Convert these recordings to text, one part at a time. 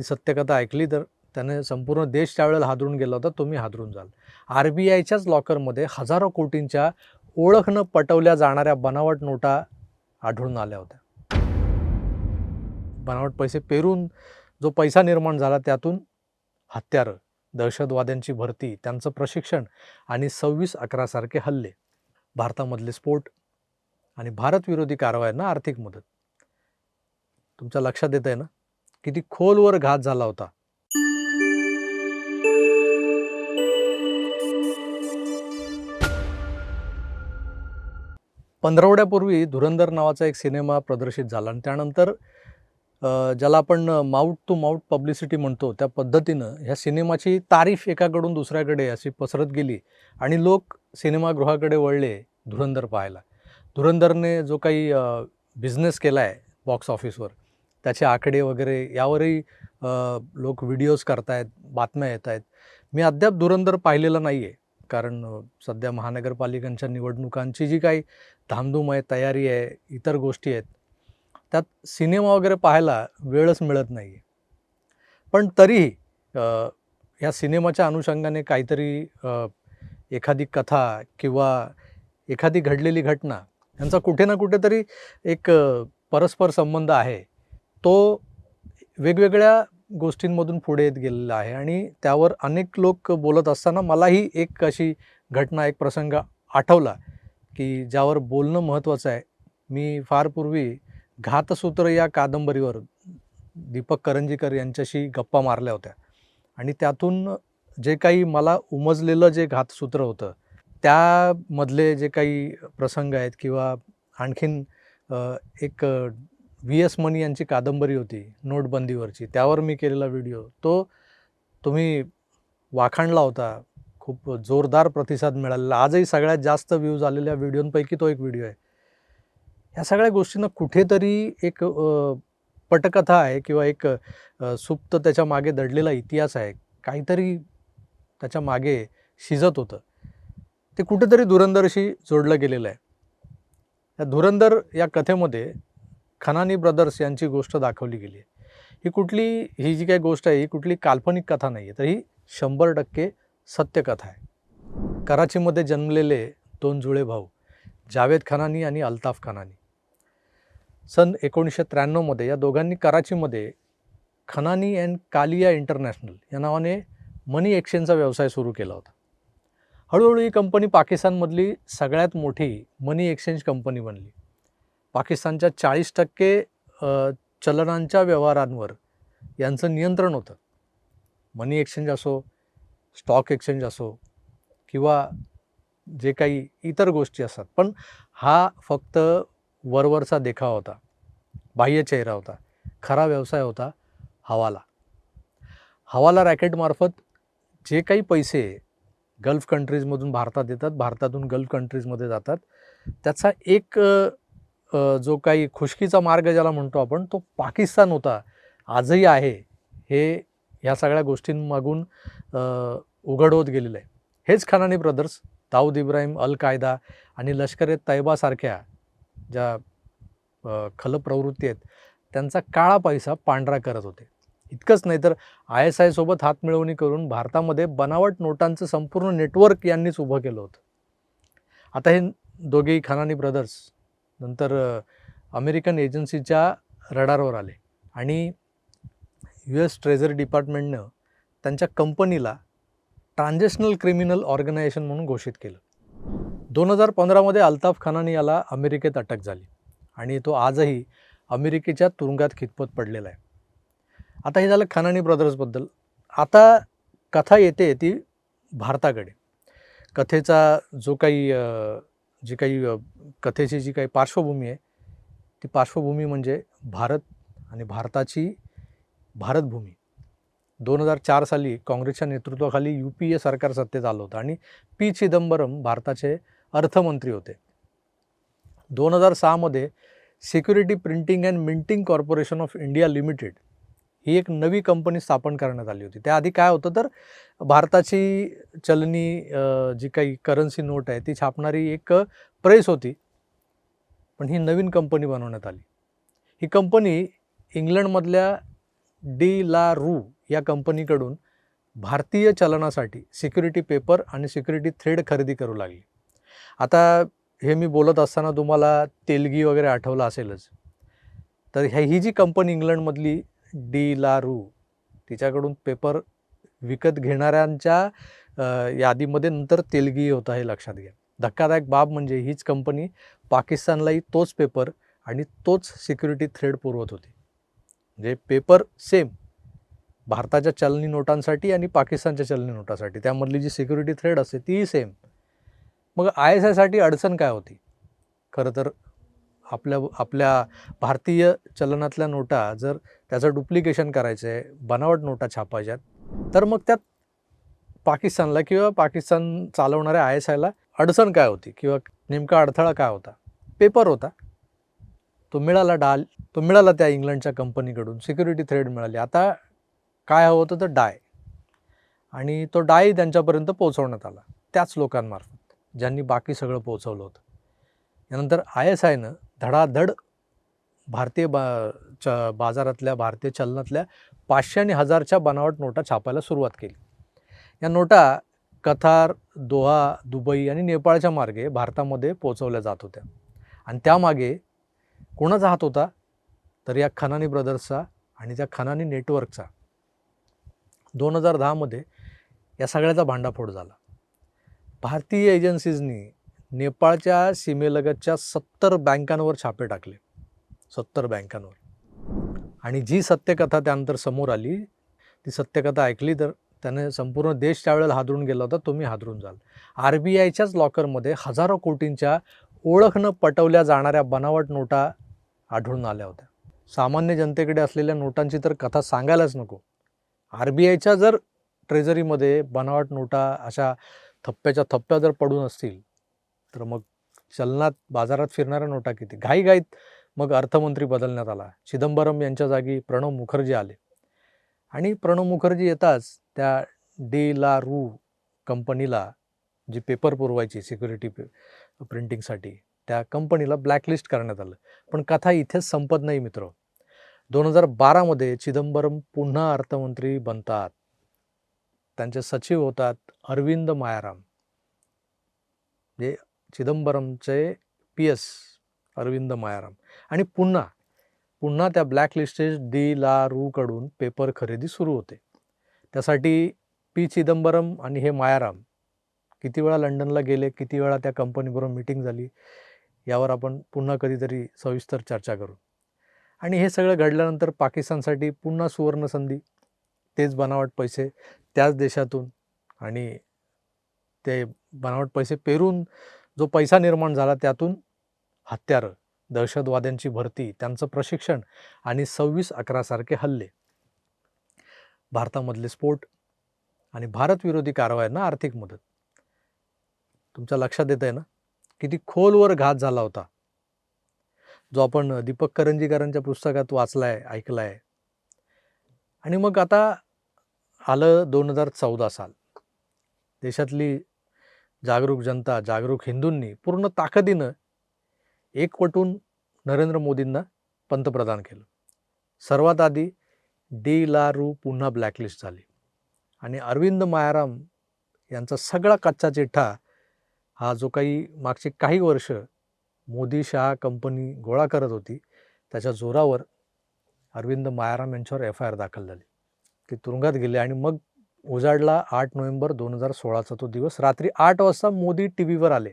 ती सत्यकथा ऐकली तर त्याने संपूर्ण देश त्यावेळेला हादरून गेला होता तुम्ही हादरून जाल. आर बी आयच्याच लॉकरमध्ये हजारो कोटींच्या ओळख न पटवल्या जाणाऱ्या बनावट नोटा आढळून आल्या होत्या. बनावट पैसे पेरून जो पैसा निर्माण झाला त्यातून हत्यारं दहशतवाद्यांची भरती त्यांचं प्रशिक्षण आणि सव्वीस अकरासारखे हल्ले. भारतामधले स्फोट आणि भारतविरोधी कारवायांना आर्थिक मदत. तुमच्या लक्षात येत आहे ना? किती खोलवर घात झाला होता. पंधरवड्यापूर्वी धुरंधर नावाचा एक सिनेमा प्रदर्शित झाला आणि त्यानंतर ज्याला आपण माउट टू माउट पब्लिसिटी म्हणतो त्या पद्धतीनं ह्या सिनेमाची तारीफ एकाकडून दुसऱ्याकडे अशी पसरत गेली आणि लोक सिनेमागृहाकडे वळले धुरंधर पाहायला. धुरंधरने जो काही बिझनेस केला आहे बॉक्स ऑफिसवर त्याचे आकडे वगैरे यावरही लोक व्हिडिओज करतायत बातम्या येत आहेत मी अद्याप दुरंदर पाहिलेलं नाही आहे कारण सध्या महानगरपालिकांच्या निवडणुकांची जी काही धामधूम आहे तयारी आहे इतर गोष्टी आहेत त्यात सिनेमा वगैरे पाहायला वेळच मिळत नाही आहे पण तरीही ह्या सिनेमाच्या अनुषंगाने काहीतरी एखादी कथा किंवा एखादी घडलेली घटना यांचा कुठे ना कुठेतरी एक परस्पर संबंध आहे. तो वेगवेगळ्या गोष्टींमधून पुढे येत गेलेला आहे. आणि त्यावर अनेक लोक बोलत असताना मलाही एक अशी घटना एक प्रसंग आठवला की ज्यावर बोलणं महत्त्वाचं आहे. मी फार पूर्वी घातसूत्र या कादंबरीवर दीपक करंजीकर यांच्याशी गप्पा मारल्या होत्या. आणि त्यातून जे काही मला उमजलेलं जे घातसूत्र होतं त्यामधले जे काही प्रसंग आहेत किंवा आणखीन एक व्ही एस मनी यांची कादंबरी होती नोटबंदीवरची. त्यावर मी केलेला व्हिडिओ. तो तुम्ही वाखाणला होता. खूप जोरदार प्रतिसाद मिळालेला. आजही सगळ्यात जास्त व्ह्यूज आलेल्या व्हिडिओंपैकी तो एक व्हिडिओ आहे. ह्या सगळ्या गोष्टींना कुठेतरी एक पटकथा आहे किंवा एक सुप्त त्याच्यामागे दडलेला इतिहास आहे. काहीतरी त्याच्यामागे शिजत होतं. ते कुठेतरी धुरंदरशी जोडलं गेलेलं आहे. या धुरंधर या कथेमध्ये खनानी ब्रदर्स यांची गोष्ट दाखवली गेली आहे. ही कुठली ही जी काही गोष्ट आहे ही कुठली काल्पनिक कथा नाही आहे तर ही शंभर टक्के सत्यकथा आहे. कराचीमध्ये जन्मलेले दोन जुळे भाऊ जावेद खनानी आणि अल्ताफ खनानी. सन एकोणीसशे त्र्याण्णवमध्ये या दोघांनी कराचीमध्ये खनानी अँड कालिया इंटरनॅशनल या नावाने मनी एक्सचेंजचा व्यवसाय सुरू केला होता. हळूहळू ही कंपनी पाकिस्तानमधली सगळ्यात मोठी मनी एक्सचेंज कंपनी बनली. पाकिस्तानच्या चाळीस टक्के चलनांच्या व्यवहारांवर यांचं नियंत्रण होतं. मनी एक्सचेंज असो स्टॉक एक्सचेंज असो किंवा जे काही इतर गोष्टी असतात. पण हा फक्त वरवरचा देखावा होता. बाह्य चेहरा होता. खरा व्यवसाय होता हवाला. हवाला रॅकेटमार्फत जे काही पैसे गल्फ कंट्रीजमधून भारतात येतात भारतातून गल्फ कंट्रीजमध्ये जातात त्याचा एक जो काही खुशकीचा मार्ग ज्याला म्हणतो आपण तो पाकिस्तान होता आजही आहे हे ह्या सगळ्या गोष्टींमागून उघड होत गेलेलं आहे. हेच Khanani brothers Dawood Ibrahim Al Qaeda आणि लष्कर ए तैबासारख्या ज्या खल प्रवृत्ती आहेत त्यांचा काळा पैसा पांढरा करत होते. इतकंच नाही तर आय एस आयसोबत हातमिळवणी करून भारतामध्ये बनावट नोटांचं संपूर्ण नेटवर्क यांनीच उभं केलं होतं. आता हे दोघेही खनानी ब्रदर्स नंतर अमेरिकन एजन्सीच्या रडारवर आले आणि यू एस ट्रेझरी डिपार्टमेंटनं त्यांच्या कंपनीला ट्रान्झॅक्शनल क्रिमिनल ऑर्गनायझेशन म्हणून घोषित केलं. दोन हजार पंधरामध्ये अल्ताफ खानाने याला अमेरिकेत अटक झाली आणि तो आजही अमेरिकेच्या तुरुंगात खितपत पडलेला आहे. आता हे झालं खनानी ब्रदर्सबद्दल आता कथा येते ती भारताकडे. कथेचा जो काही जी काही कथेची जी काही पार्श्वभूमी आहे ती पार्श्वभूमी म्हणजे भारत आणि भारताची भारतभूमी. दोन हजार चार साली काँग्रेसच्या नेतृत्वाखाली यू पी ए सरकार सत्तेत आलं होतं आणि पी चिदंबरम भारताचे अर्थमंत्री होते. दोन हजार सहामध्ये security printing and minting corporation of India limited ही एक नवी कंपनी स्थापन करण्यात आली होती. त्याआधी काय होतं तर भारताची चलनी जी काही करन्सी नोट आहे ती छापणारी एक प्रेस होती. पण ही नवीन कंपनी बनवण्यात आली. ही कंपनी इंग्लंडमधल्या डी ला रू या कंपनीकडून भारतीय चलनासाठी सिक्युरिटी पेपर आणि सिक्युरिटी थ्रेड खरेदी करू लागली. आता हे मी बोलत असताना तुम्हाला तेलगी वगैरे आठवलं असेलच. तर ह्या ही जी कंपनी इंग्लंडमधली डी लारू तिच्याकडून पेपर विकत घेणाऱ्यांच्या यादीमध्ये नंतर तेलगी होता हे लक्षात घ्या. धक्कादायक बाब म्हणजे हीच कंपनी पाकिस्तानलाही तोच पेपर आणि तोच सिक्युरिटी थ्रेड पुरवत होती. म्हणजे पेपर सेम भारताच्या चलनी नोटांसाठी आणि पाकिस्तानच्या चलनी नोटासाठी. त्यामधली जी सिक्युरिटी थ्रेड असते तीही सेम. मग आय एस आयसाठी अडचण काय होती? खरं तर आपल्या आपल्या भारतीय चलनातल्या नोटा जर त्याचं डुप्लिकेशन करायचं आहे बनावट नोटा छापायच्यात. तर मग त्यात पाकिस्तानला किंवा पाकिस्तान चालवणाऱ्या आय एस आयला अडचण काय होती? किंवा नेमका अडथळा काय होता? पेपर होता. तो मिळाला डाल तो मिळाला त्या इंग्लंडच्या कंपनीकडून. सिक्युरिटी थ्रेड मिळाली. आता काय हवं होतं? तर डाय. आणि तो डाय त्यांच्यापर्यंत पोहोचवण्यात आला. त्याच लोकांमार्फत ज्यांनी बाकी सगळं पोहोचवलं होतं. यानंतर आय एस आयनं धडाधड भारतीय बा च बाजारातल्या भारतीय चलनातल्या पाचशे आणि हजारच्या बनावट नोटा छापायला सुरुवात केली. या नोटा कथार दोहा दुबई आणि नेपाळच्या मार्गे भारतामध्ये पोचवल्या जात होत्या. आणि त्यामागे कोणाचा हात होता? तर या खनानी ब्रदर्सचा आणि त्या खनानी नेटवर्कचा. दोन हजार दहामध्ये या सगळ्याचा भांडाफोड झाला. भारतीय एजन्सीजनी नेपाळच्या सीमेलगतच्या सत्तर बँकांवर छापे टाकले. सत्तर बँकांवर. आणि जी सत्यकथा त्यानंतर समोर आली ती सत्यकथा ऐकली तर त्याने संपूर्ण देश त्यावेळेला हादरून गेला होता तुम्ही हादरून जाल. आर बी आयच्याच लॉकरमध्ये हजारो कोटींच्या ओळख न पटवल्या जाणाऱ्या बनावट नोटा आढळून आल्या होत्या. सामान्य जनतेकडे असलेल्या नोटांची तर कथा सांगायलाच नको. आर बी आयच्या जर ट्रेझरीमध्ये बनावट नोटा अशा थप्प्याच्या थप्प्या जर पडून असतील तर मग चलनात बाजारात फिरणाऱ्या नोटा किती? घाईघाईत मग अर्थमंत्री बदलण्यात आला. चिदंबरम यांच्या जागी प्रणव मुखर्जी आले. आणि प्रणव मुखर्जी येताच त्या डी ला रू कंपनीला जी पेपर पुरवायची सिक्युरिटी पे प्रिंटिंगसाठी त्या कंपनीला ब्लॅकलिस्ट करण्यात आलं. पण कथा इथेच संपत नाही मित्र. दोन हजार बारामध्ये चिदंबरम पुन्हा अर्थमंत्री बनतात. त्यांचे सचिव होतात अरविंद मायाराम. जे चिदंबरमचे पी एस अरविंद मायाराम. आणि पुन्हा पुन्हा त्या ब्लॅकलिस्टेड डी ला रूकडून पेपर खरेदी सुरू होते. त्यासाठी पी चिदंबरम आणि हे मायाराम किती वेळा लंडनला गेले किती वेळा त्या कंपनीबरोबर मिटिंग झाली यावर आपण पुन्हा कधीतरी सविस्तर चर्चा करू. आणि हे सगळं घडल्यानंतर पाकिस्तानसाठी पुन्हा सुवर्ण संधी तेच बनावट पैसे त्याच देशातून आणि ते बनावट पैसे पेरून जो पैसा निर्माण झाला त्यातून हत्यारं. दहशतवाद्यांची भरती त्यांचं प्रशिक्षण आणि सव्वीस अकरासारखे हल्ले. भारतामधले स्फोट आणि भारतविरोधी कारवायांना आर्थिक मदत. तुमच्या लक्षात येत आहे ना? किती खोलवर घात झाला होता. जो आपण दीपक करंजीकरांच्या पुस्तकात वाचलाय ऐकलाय. आणि मग आता आलं दोन हजार चौदा साल. देशातली जागरूक जनता जागरूक हिंदूंनी पूर्ण ताकदीनं एकवटून नरेंद्र मोदींना पंतप्रधान केलं. सर्वात आधी डी ला रू पुन्हा ब्लॅकलिस्ट झाली. आणि अरविंद मायाराम यांचा सगळा कच्चा चिठ्ठा हा जो काही मागचे काही वर्ष मोदी शहा कंपनी गोळा करत होती त्याच्या जोरावर अरविंद मायाराम यांच्यावर एफ आय आर दाखल झाली. ते तुरुंगात गेले आणि मग उजाडला आठ नोव्हेंबर दोन हजार सोळाचा तो दिवस. रात्री आठ वाजता मोदी टी व्हीवर आले.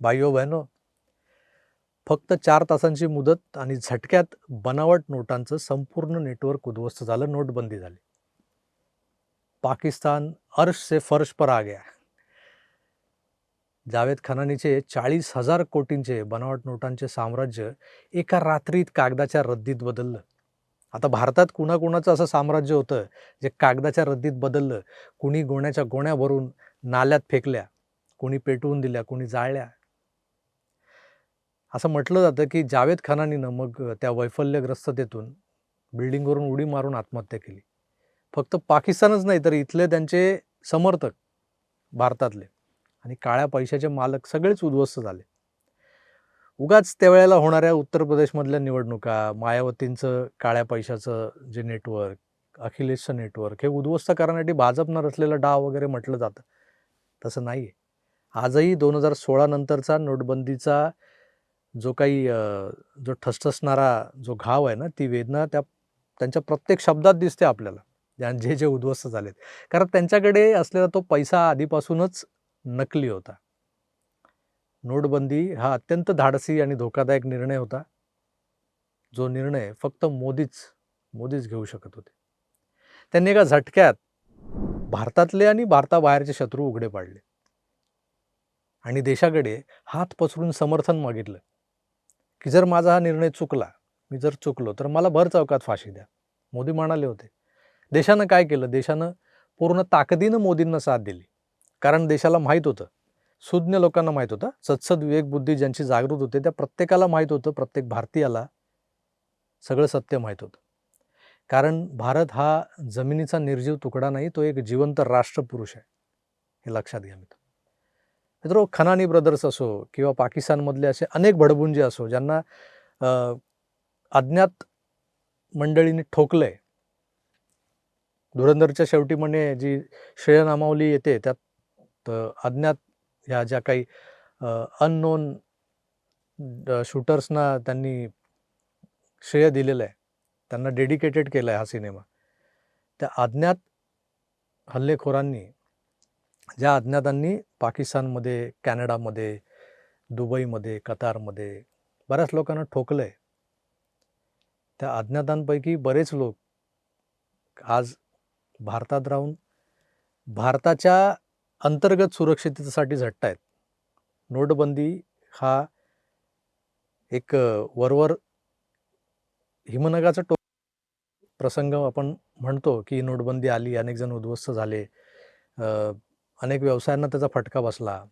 बायो हो, बहिनो हो, फक्त चार तासांची मुदत आणि झटक्यात बनावट नोटांचं संपूर्ण नेटवर्क उद्ध्वस्त झालं नोटबंदी झाली. पाकिस्तान अर्श से फर्श पर आ गया. जावेद खनानीचे चाळीस हजार कोटींचे बनावट नोटांचे साम्राज्य एका रात्रीत कागदाच्या रद्दीत बदललं. आता भारतात कुणाकुणाचं असं साम्राज्य होतं जे कागदाच्या रद्दीत बदललं? कुणी गोण्याच्या गोण्या भरून नाल्यात फेकल्या कोणी पेटवून दिल्या कोणी जाळल्या? असं म्हटलं जातं की जावेद खानानीनं मग त्या वैफल्यग्रस्ततेतून बिल्डिंगवरून उडी मारून आत्महत्या केली. फक्त पाकिस्तानच नाही तर इथले त्यांचे समर्थक भारतातले आणि काळ्या पैशाचे मालक सगळेच उद्ध्वस्त झाले. उगाच त्यावेळेला होणाऱ्या उत्तर प्रदेशमधल्या निवडणुका मायावतींचं काळ्या पैशाचं जे नेटवर्क अखिलेशचं नेटवर्क हे उद्ध्वस्त करण्यासाठी भाजपनं रचलेलं डाव वगैरे म्हटलं जातं. तसं नाही आहे आजही दोन हजार सोळा नंतरचा नोटबंदीचा जो काही जो ठसठसणारा जो घाव आहे ना ती वेदना त्या त्यांच्या प्रत्येक शब्दात दिसते आपल्याला. जे जे उद्ध्वस्त झालेत. कारण त्यांच्याकडे असलेला तो पैसा आधीपासूनच नकली होता. नोटबंदी हा अत्यंत धाडसी आणि धोकादायक निर्णय होता. जो निर्णय फक्त मोदीच मोदीच घेऊ शकत होते. त्यांनी एका झटक्यात भारतातले आणि भारताबाहेरचे शत्रू उघडे पाडले. आणि देशाकडे हात पसरून समर्थन मागितलं. की जर माझा हा निर्णय चुकला मी जर चुकलो तर मला भर चौकात फाशी द्या. मोदी म्हणाले होते. देशानं काय केलं? देशानं पूर्ण ताकदीनं मोदींना साथ दिली. कारण देशाला माहीत होतं. सुज्ञ लोकांना माहीत होतं. सत्सद विवेकबुद्धी ज्यांची जागृत होते त्या प्रत्येकाला माहीत होतं. प्रत्येक भारतीयाला सगळं सत्य माहीत होतं. कारण भारत हा जमिनीचा निर्जीव तुकडा नाही तो एक जिवंत राष्ट्रपुरुष आहे. हे लक्षात घ्या मित्र मित्र हो, खनानी ब्रदर्स असो किंवा पाकिस्तानमधले असे अनेक भडबुंजे असो ज्यांना अज्ञात मंडळींनी ठोकलंय. धुरंधरच्या शेवटी म्हणे जी श्रेयनामावली येते त्यात अज्ञात ह्या ज्या काही अननोन शूटर्सना त्यांनी श्रेय दिलेलं आहे. त्यांना डेडिकेटेड केलं आहे हा सिनेमा. त्या अज्ञात हल्लेखोरांनी ज्या अज्ञातांनी पाकिस्तानमध्ये कॅनडामध्ये दुबईमध्ये कतारमध्ये बऱ्याच लोकांना ठोकलं आहे त्या अज्ञातांपैकी बरेच लोक आज भारतात राहून भारताच्या अंतर्गत सुरक्षिततेसाठी झटत आहेत नोटबंदी हा एक वरवर हिमनगाचा टो प्रसंग आपण म्हणतो की नोटबंदी आली अनेक जण उद्ध्वस्त झाले अनेक व्यवसायांना त्याचा फटका बसला.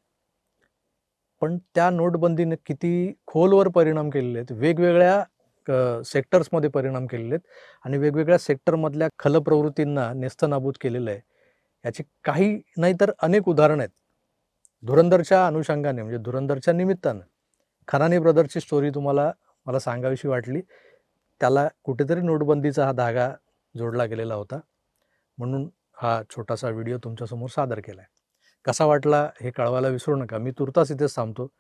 पण त्या नोटबंदीने किती खोलवर परिणाम केलेले आहेत वेगवेगळ्या सेक्टर्समध्ये परिणाम केलेले आहेत आणि वेगवेगळ्या सेक्टरमधल्या खलप्रवृत्तींना नेस्तनाबूत केलेलं आहे. याची काही नाही तर अनेक उदाहरणं आहेत. धुरंधरच्या अनुषंगाने म्हणजे धुरंधरच्या निमित्तानं खरानी ब्रदरची स्टोरी तुम्हाला मला सांगावीशी वाटली. त्याला कुठेतरी नोटबंदीचा हा धागा जोडला गेलेला होता. म्हणून हा छोटासा व्हिडिओ तुमच्यासमोर सादर केला आहे कसा वाटला हे कळवायला विसरू नका. मी तुर्तास इथेच थांबतो.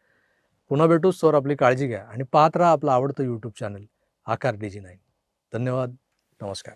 पुन्हा भेटूच तर आपली काळजी घ्या. आणि पाहत राहा आपलं आवडतं YouTube channel Aakar D G nine धन्यवाद. नमस्कार.